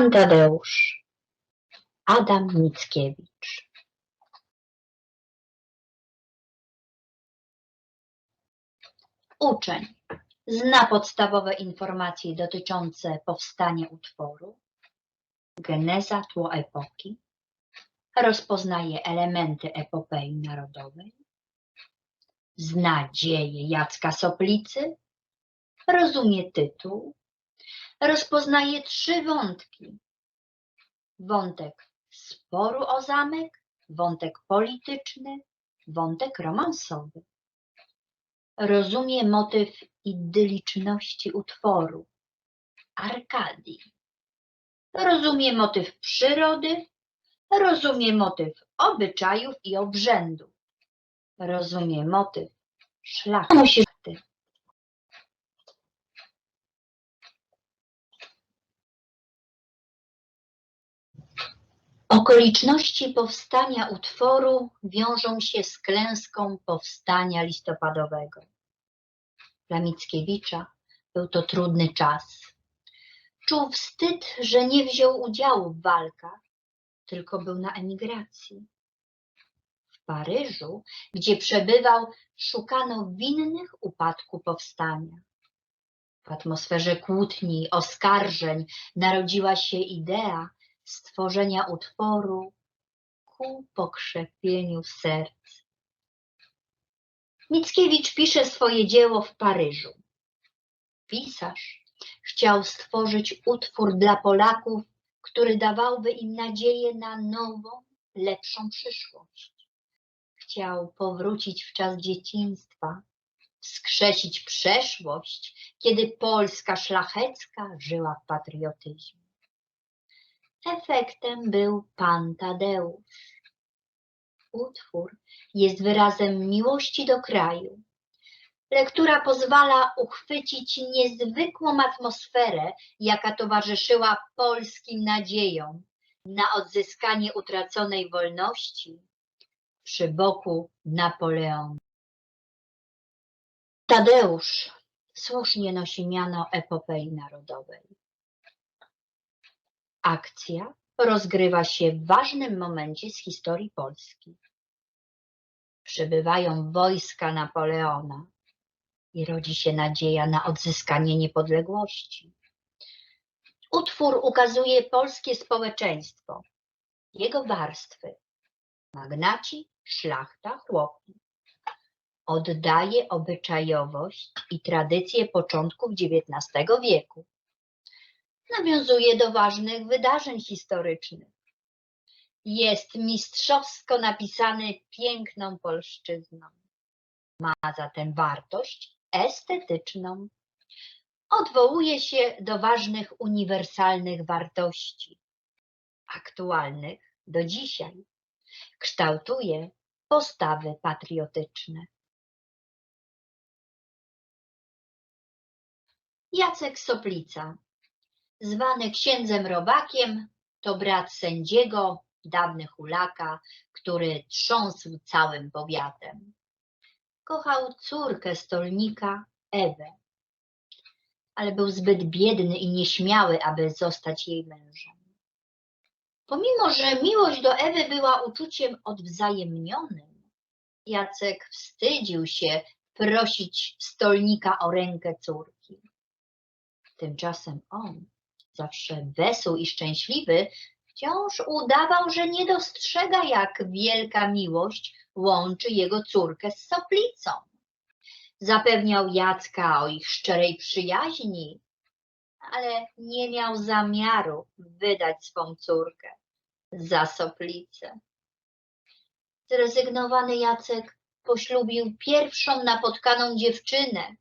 Pan Tadeusz. Adam Mickiewicz. Uczeń zna podstawowe informacje dotyczące powstania utworu, geneza tło epoki, rozpoznaje elementy epopei narodowej, zna dzieje Jacka Soplicy, rozumie tytuł, rozpoznaje trzy wątki. Wątek sporu o zamek, wątek polityczny, wątek romansowy. Rozumie motyw idylliczności utworu, Arkadii. Rozumie motyw przyrody, rozumie motyw obyczajów i obrzędów. Rozumie motyw szlachty. Okoliczności powstania utworu wiążą się z klęską powstania listopadowego. Dla Mickiewicza był to trudny czas. Czuł wstyd, że nie wziął udziału w walkach, tylko był na emigracji. W Paryżu, gdzie przebywał, szukano winnych upadku powstania. W atmosferze kłótni, oskarżeń narodziła się idea stworzenia utworu ku pokrzepieniu serc. Mickiewicz pisze swoje dzieło w Paryżu. Pisarz chciał stworzyć utwór dla Polaków, który dawałby im nadzieję na nową, lepszą przyszłość. Chciał powrócić w czas dzieciństwa, wskrzesić przeszłość, kiedy Polska szlachecka żyła w patriotyzmie. Efektem był Pan Tadeusz. Utwór jest wyrazem miłości do kraju. Lektura pozwala uchwycić niezwykłą atmosferę, jaka towarzyszyła polskim nadziejom na odzyskanie utraconej wolności przy boku Napoleona. Tadeusz słusznie nosi miano epopei narodowej. Akcja rozgrywa się w ważnym momencie z historii Polski. Przybywają wojska Napoleona i rodzi się nadzieja na odzyskanie niepodległości. Utwór ukazuje polskie społeczeństwo, jego warstwy, magnaci, szlachta, chłopi. Oddaje obyczajowość i tradycje początków XIX wieku nawiązuje do ważnych wydarzeń historycznych. Jest mistrzowsko napisany piękną polszczyzną. Ma zatem wartość estetyczną. Odwołuje się do ważnych uniwersalnych wartości, aktualnych do dzisiaj. Kształtuje postawy patriotyczne. Jacek Soplica zwany księdzem Robakiem, to brat sędziego, dawny hulaka, który trząsł całym powiatem. Kochał córkę stolnika, Ewę, ale był zbyt biedny i nieśmiały, aby zostać jej mężem. Pomimo, że miłość do Ewy była uczuciem odwzajemnionym, Jacek wstydził się prosić stolnika o rękę córki. Tymczasem on zawsze wesoł i szczęśliwy, wciąż udawał, że nie dostrzega, jak wielka miłość łączy jego córkę z soplicą. Zapewniał Jacka o ich szczerej przyjaźni, ale nie miał zamiaru wydać swą córkę za soplicę. Zrezygnowany Jacek poślubił pierwszą napotkaną dziewczynę,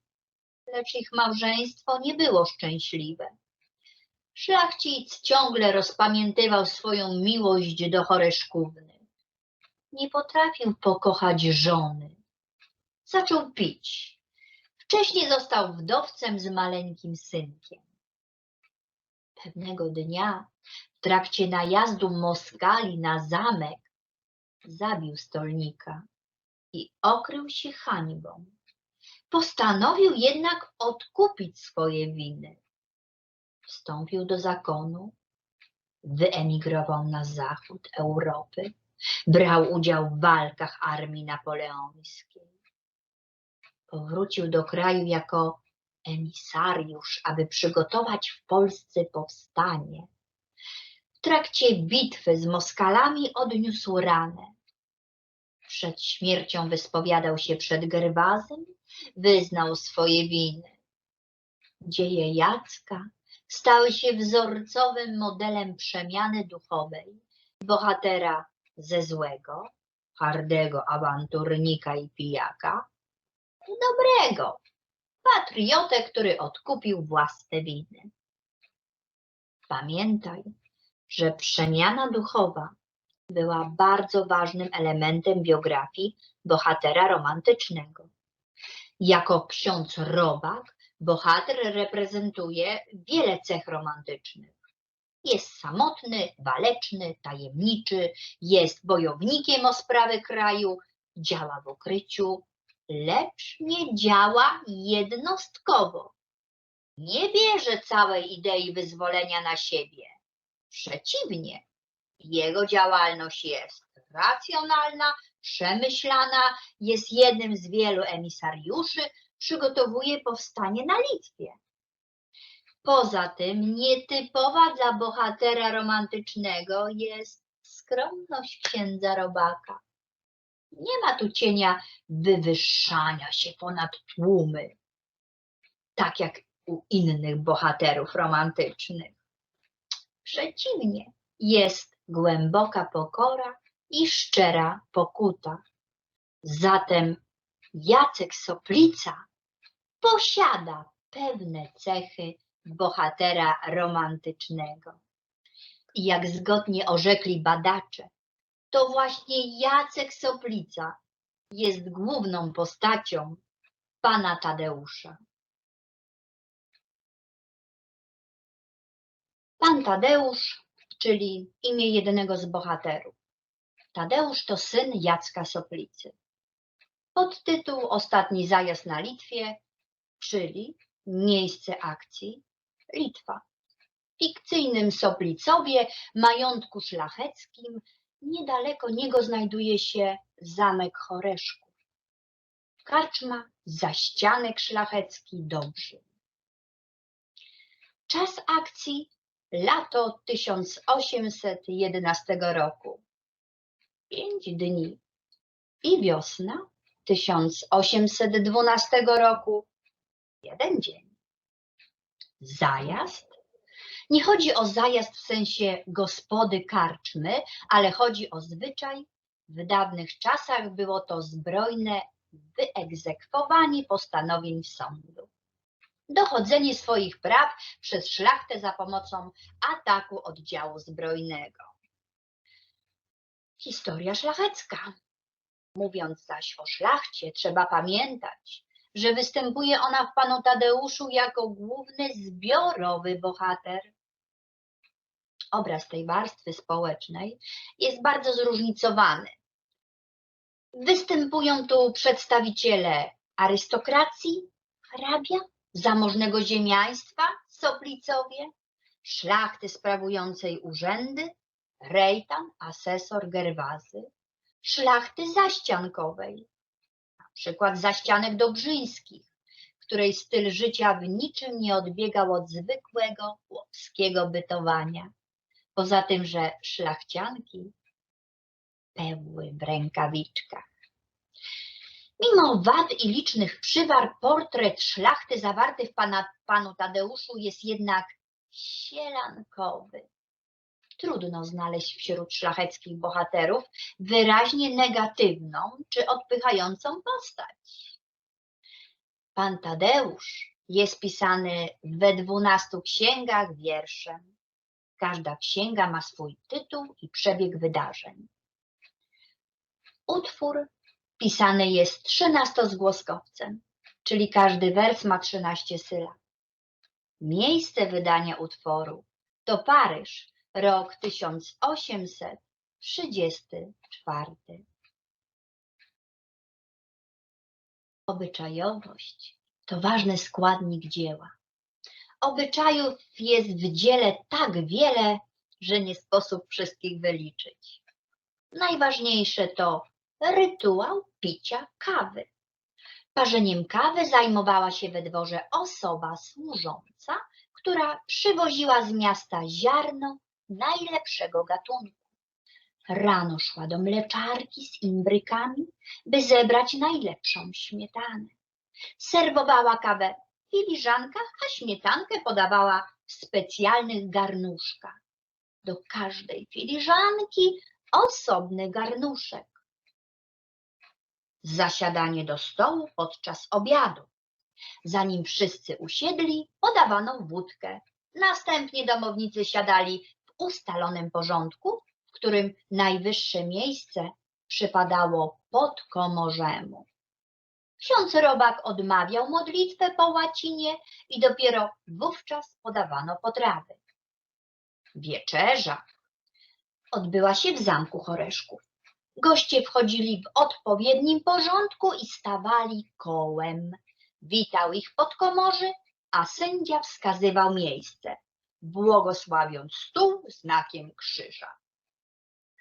lecz ich małżeństwo nie było szczęśliwe. Szlachcic ciągle rozpamiętywał swoją miłość do Choreszkówny. Nie potrafił pokochać żony. Zaczął pić. Wcześniej został wdowcem z maleńkim synkiem. Pewnego dnia w trakcie najazdu Moskali na zamek zabił stolnika i okrył się hańbą. Postanowił jednak odkupić swoje winy wstąpił do zakonu wyemigrował na zachód Europy, brał udział w walkach armii napoleońskiej. Powrócił do kraju jako emisariusz, aby przygotować w Polsce powstanie. W trakcie bitwy z Moskalami odniósł ranę. Przed śmiercią wyspowiadał się przed Gerwazem, wyznał swoje winy. Dzieje Jacka stały się wzorcowym modelem przemiany duchowej bohatera ze złego, hardego awanturnika i pijaka, dobrego, patriotę, który odkupił własne winy. Pamiętaj, że przemiana duchowa była bardzo ważnym elementem biografii bohatera romantycznego. Jako ksiądz robak, bohater reprezentuje wiele cech romantycznych. Jest samotny, waleczny, tajemniczy, jest bojownikiem o sprawy kraju, działa w ukryciu, lecz nie działa jednostkowo. Nie bierze całej idei wyzwolenia na siebie. Przeciwnie, jego działalność jest racjonalna, przemyślana, jest jednym z wielu emisariuszy, przygotowuje powstanie na Litwie. Poza tym nietypowa dla bohatera romantycznego jest skromność księdza robaka. Nie ma tu cienia wywyższania się ponad tłumy, tak jak u innych bohaterów romantycznych. Przeciwnie, jest głęboka pokora i szczera pokuta. Zatem Jacek Soplica posiada pewne cechy bohatera romantycznego. I jak zgodnie orzekli badacze, to właśnie Jacek Soplica jest główną postacią pana Tadeusza. Pan Tadeusz, czyli imię jednego z bohaterów. Tadeusz to syn Jacka Soplicy. Podtytuł Ostatni zajazd na Litwie, czyli miejsce akcji Litwa. W fikcyjnym Soplicowie, majątku szlacheckim, niedaleko niego znajduje się zamek Choreszków. Karczma, zaścianek szlachecki, Dobrzy. Czas akcji lato 1811 roku. Pięć dni. I wiosna 1812 roku. Jeden dzień. Zajazd? Nie chodzi o zajazd w sensie gospody karczmy, ale chodzi o zwyczaj. W dawnych czasach było to zbrojne wyegzekwowanie postanowień sądu dochodzenie swoich praw przez szlachtę za pomocą ataku oddziału zbrojnego. Historia szlachecka. Mówiąc zaś o szlachcie, trzeba pamiętać, że występuje ona w panu Tadeuszu jako główny zbiorowy bohater. Obraz tej warstwy społecznej jest bardzo zróżnicowany. Występują tu przedstawiciele arystokracji, hrabia, zamożnego ziemiaństwa, soplicowie, szlachty sprawującej urzędy, rejtan, asesor Gerwazy, szlachty zaściankowej, przykład zaścianek dobrzyńskich, której styl życia w niczym nie odbiegał od zwykłego chłopskiego bytowania. Poza tym, że szlachcianki pełły w rękawiczkach. Mimo wad i licznych przywar, portret szlachty zawarty w pana, panu Tadeuszu jest jednak sielankowy. Trudno znaleźć wśród szlacheckich bohaterów wyraźnie negatywną czy odpychającą postać. Pan Tadeusz jest pisany we dwunastu księgach wierszem. Każda księga ma swój tytuł i przebieg wydarzeń. Utwór pisany jest trzynastozgłoskowcem, czyli każdy wers ma 13 sylab. Miejsce wydania utworu to Paryż, rok 1834. Obyczajowość to ważny składnik dzieła. Obyczajów jest w dziele tak wiele, że nie sposób wszystkich wyliczyć. Najważniejsze to rytuał picia kawy. Parzeniem kawy zajmowała się we dworze osoba służąca, która przywoziła z miasta ziarno najlepszego gatunku. Rano szła do mleczarki z imbrykami, by zebrać najlepszą śmietanę. Serwowała kawę w filiżankach, a śmietankę podawała w specjalnych garnuszkach. Do każdej filiżanki osobny garnuszek. Zasiadanie do stołu podczas obiadu. Zanim wszyscy usiedli, podawano wódkę. Następnie domownicy siadali ustalonym porządku, w którym najwyższe miejsce przypadało podkomorzemu. Ksiądz Robak odmawiał modlitwę po łacinie i dopiero wówczas podawano potrawy. Wieczerza odbyła się w zamku Choreszków. Goście wchodzili w odpowiednim porządku i stawali kołem. Witał ich podkomorzy, a sędzia wskazywał miejsce, błogosławiąc stół znakiem krzyża.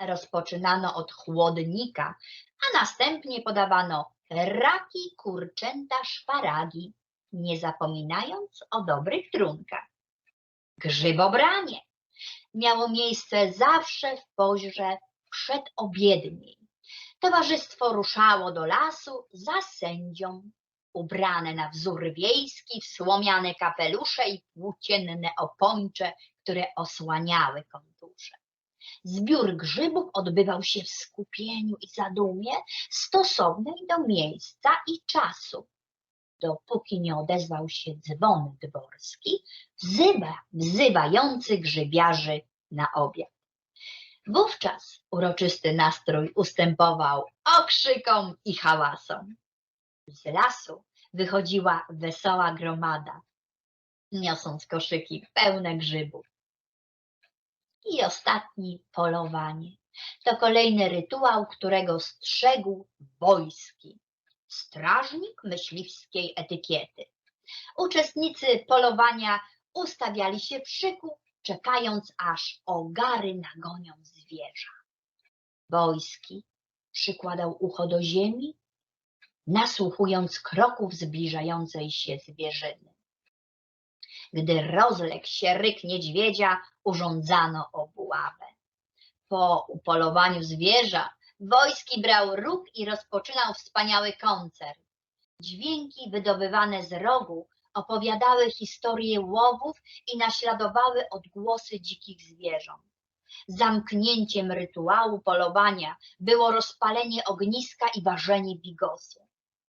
Rozpoczynano od chłodnika, a następnie podawano raki, kurczęta, szparagi, nie zapominając o dobrych trunkach. Grzybobranie miało miejsce zawsze w porze przedobiedniej. Towarzystwo ruszało do lasu za sędzią, ubrane na wzór wiejski w słomiane kapelusze i płócienne opończe, które osłaniały konturze. Zbiór grzybów odbywał się w skupieniu i zadumie stosownej do miejsca i czasu. Dopóki nie odezwał się dzwon dworski, wzywa, wzywający grzybiarzy na obiad. Wówczas uroczysty nastrój ustępował okrzykom i hałasom. Z lasu wychodziła wesoła gromada, niosąc koszyki pełne grzybów. I ostatni polowanie. To kolejny rytuał, którego strzegł wojski, strażnik myśliwskiej etykiety. Uczestnicy polowania ustawiali się w szyku, czekając aż ogary nagonią zwierza. Wojski przykładał ucho do ziemi, nasłuchując kroków zbliżającej się zwierzyny. Gdy rozległ się ryk niedźwiedzia, urządzano obławę. Po upolowaniu zwierza Wojski brał róg i rozpoczynał wspaniały koncert. Dźwięki wydobywane z rogu opowiadały historie łowów i naśladowały odgłosy dzikich zwierząt. Zamknięciem rytuału polowania było rozpalenie ogniska i ważenie bigosu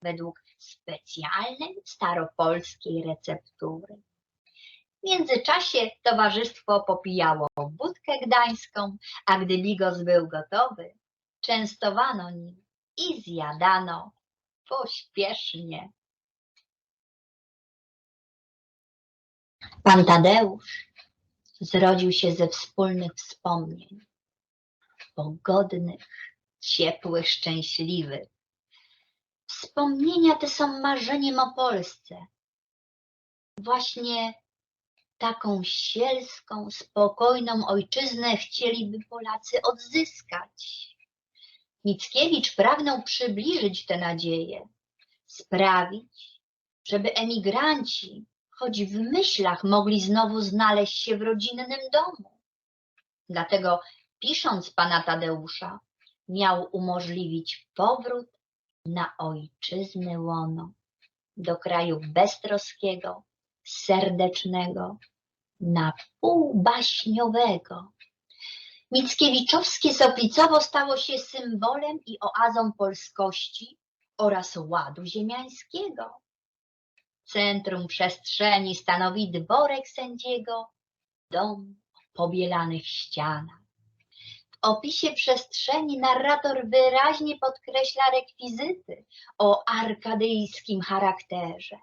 według specjalnej staropolskiej receptury. W międzyczasie towarzystwo popijało wódkę gdańską, a gdy bigos był gotowy, częstowano nim i zjadano pośpiesznie. Pan Tadeusz zrodził się ze wspólnych wspomnień, pogodnych, ciepłych, szczęśliwych. Wspomnienia te są marzeniem o Polsce. Właśnie taką sielską, spokojną ojczyznę chcieliby Polacy odzyskać. Mickiewicz pragnął przybliżyć tę nadzieję, sprawić, żeby emigranci, choć w myślach, mogli znowu znaleźć się w rodzinnym domu. Dlatego, pisząc pana Tadeusza, miał umożliwić powrót na ojczyznę łono, do kraju beztroskiego, serdecznego, na pół baśniowego. Mickiewiczowskie Soplicowo stało się symbolem i oazą polskości oraz ładu ziemiańskiego. Centrum przestrzeni stanowi dworek sędziego, dom o pobielanych ścianach. Opisie przestrzeni narrator wyraźnie podkreśla rekwizyty o arkadyjskim charakterze.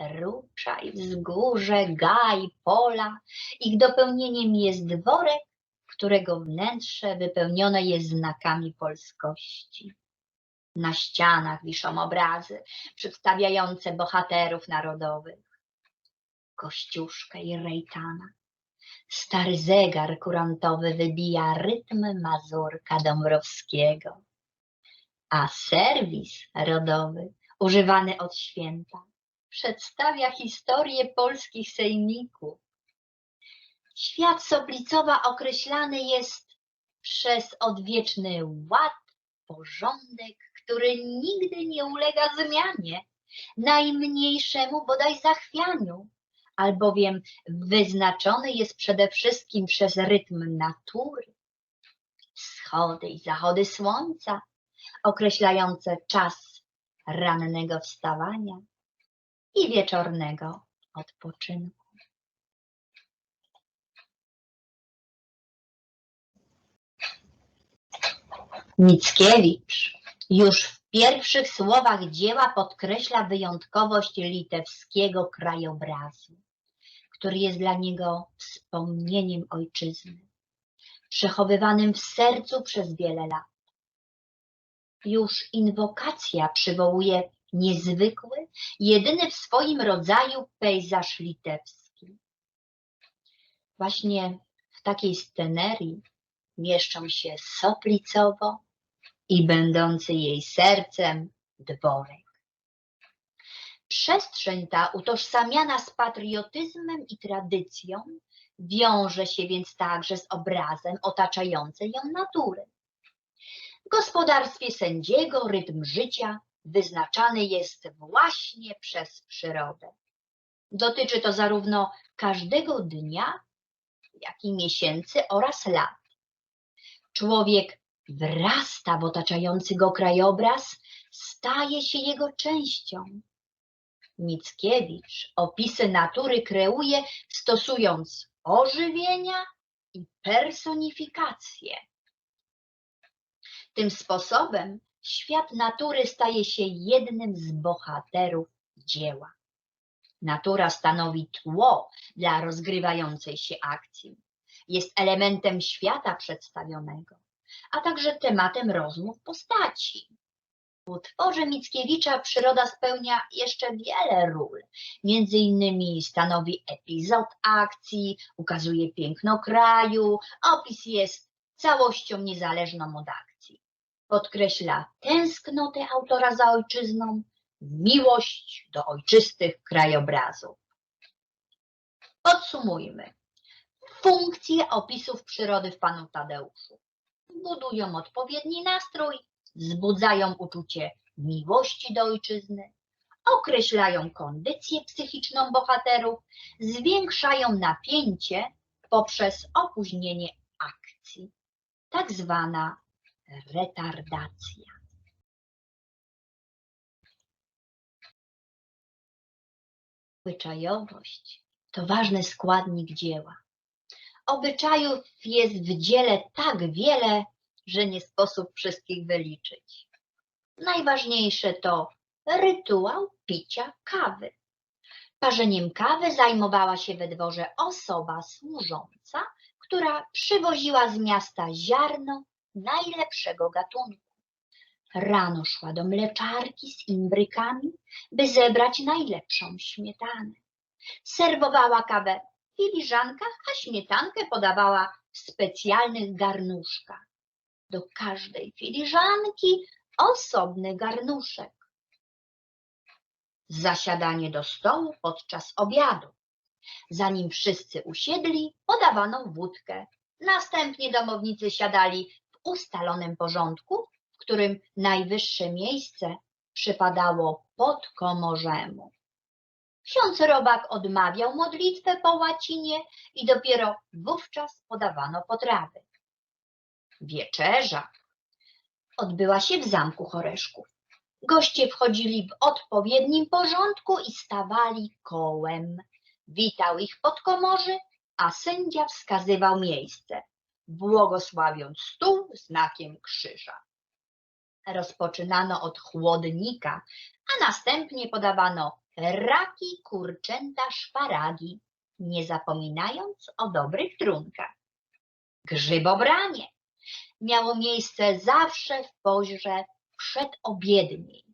Ruczaj, wzgórze, gaj, pola. Ich dopełnieniem jest dworek, którego wnętrze wypełnione jest znakami polskości. Na ścianach wiszą obrazy przedstawiające bohaterów narodowych. Kościuszkę i Rejtana, Stary zegar kurantowy wybija rytm Mazurka Dąbrowskiego, a serwis rodowy, używany od święta, przedstawia historię polskich sejmików. Świat Soplicowa określany jest przez odwieczny ład, porządek, który nigdy nie ulega zmianie, najmniejszemu bodaj zachwianiu, albowiem wyznaczony jest przede wszystkim przez rytm natury, wschody i zachody słońca, określające czas rannego wstawania i wieczornego odpoczynku. Mickiewicz już w pierwszych słowach dzieła podkreśla wyjątkowość litewskiego krajobrazu, który jest dla niego wspomnieniem ojczyzny, przechowywanym w sercu przez wiele lat. Już inwokacja przywołuje niezwykły, jedyny w swoim rodzaju pejzaż litewski. Właśnie w takiej scenerii mieszczą się Soplicowo i będący jej sercem dworek. Przestrzeń ta utożsamiana z patriotyzmem i tradycją wiąże się więc także z obrazem otaczającej ją natury. W gospodarstwie sędziego rytm życia wyznaczany jest właśnie przez przyrodę. Dotyczy to zarówno każdego dnia, jak i miesięcy oraz lat. Człowiek wrasta w otaczający go krajobraz, staje się jego częścią. Mickiewicz opisy natury kreuje stosując ożywienia i personifikację. Tym sposobem świat natury staje się jednym z bohaterów dzieła. Natura stanowi tło dla rozgrywającej się akcji. Jest elementem świata przedstawionego, a także tematem rozmów postaci. Utworze Mickiewicza przyroda spełnia jeszcze wiele ról. Między innymi stanowi epizod akcji, ukazuje piękno kraju, opis jest całością niezależną od akcji. Podkreśla tęsknotę autora za ojczyzną, miłość do ojczystych krajobrazów. Podsumujmy. Funkcje opisów przyrody w Panu Tadeuszu budują odpowiedni nastrój, wzbudzają uczucie miłości do ojczyzny, określają kondycję psychiczną bohaterów, zwiększają napięcie poprzez opóźnienie akcji, tak zwana retardacja. Obyczajowość to ważny składnik dzieła. Obyczajów jest w dziele tak wiele, że nie sposób wszystkich wyliczyć. Najważniejsze to rytuał picia kawy. Parzeniem kawy zajmowała się we dworze osoba służąca, która przywoziła z miasta ziarno najlepszego gatunku. Rano szła do mleczarki z imbrykami, by zebrać najlepszą śmietanę. Serwowała kawę w filiżankach, a śmietankę podawała w specjalnych garnuszkach. Do każdej filiżanki osobny garnuszek. Zasiadanie do stołu podczas obiadu. Zanim wszyscy usiedli, podawano wódkę. Następnie domownicy siadali w ustalonym porządku, w którym najwyższe miejsce przypadało podkomorzemu. Ksiądz Robak odmawiał modlitwę po łacinie i dopiero wówczas podawano potrawy. Wieczerza odbyła się w zamku Choreszków. Goście wchodzili w odpowiednim porządku i stawali kołem. Witał ich podkomorzy, a sędzia wskazywał miejsce, błogosławiąc stół znakiem krzyża. Rozpoczynano od chłodnika, a następnie podawano raki, kurczęta, szparagi, nie zapominając o dobrych trunkach. Grzybobranie miało miejsce zawsze w porze przedobiedniej.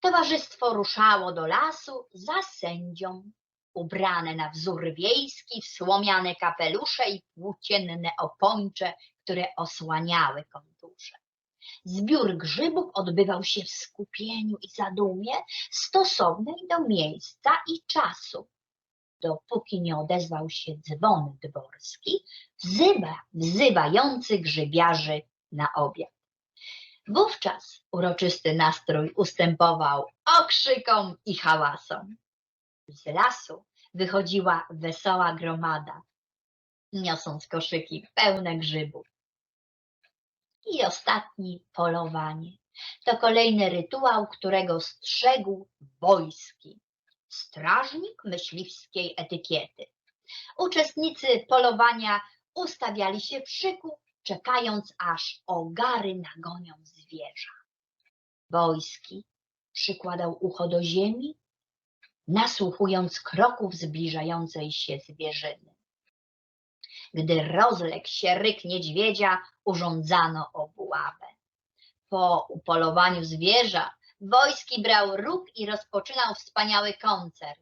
Towarzystwo ruszało do lasu za sędzią. ubrane na wzór wiejski w słomiane kapelusze i płócienne opończe, które osłaniały konturze. Zbiór grzybów odbywał się w skupieniu i zadumie stosownej do miejsca i czasu. Dopóki nie odezwał się dzwon dworski, wzywa, wzywający grzybiarzy na obiad. Wówczas uroczysty nastrój ustępował okrzykom i hałasom. Z lasu wychodziła wesoła gromada, niosąc koszyki pełne grzybów. I ostatni polowanie. To kolejny rytuał, którego strzegł wojski, strażnik myśliwskiej etykiety. Uczestnicy polowania ustawiali się w szyku, czekając aż ogary nagonią zwierza. Wojski przykładał ucho do ziemi, nasłuchując kroków zbliżającej się zwierzyny. Gdy rozległ się ryk niedźwiedzia, urządzano obławę. Po upolowaniu zwierza wojski brał róg i rozpoczynał wspaniały koncert.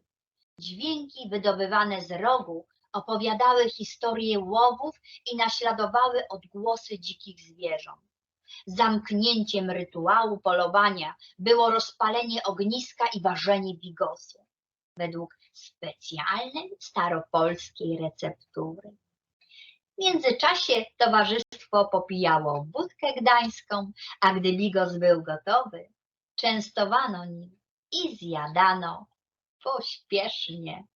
Dźwięki wydobywane z rogu opowiadały historię łowów i naśladowały odgłosy dzikich zwierząt. Zamknięciem rytuału polowania było rozpalenie ogniska i ważenie bigosu według specjalnej staropolskiej receptury. W międzyczasie towarzystwo popijało wódkę gdańską, a gdy bigos był gotowy, częstowano nim i zjadano pośpiesznie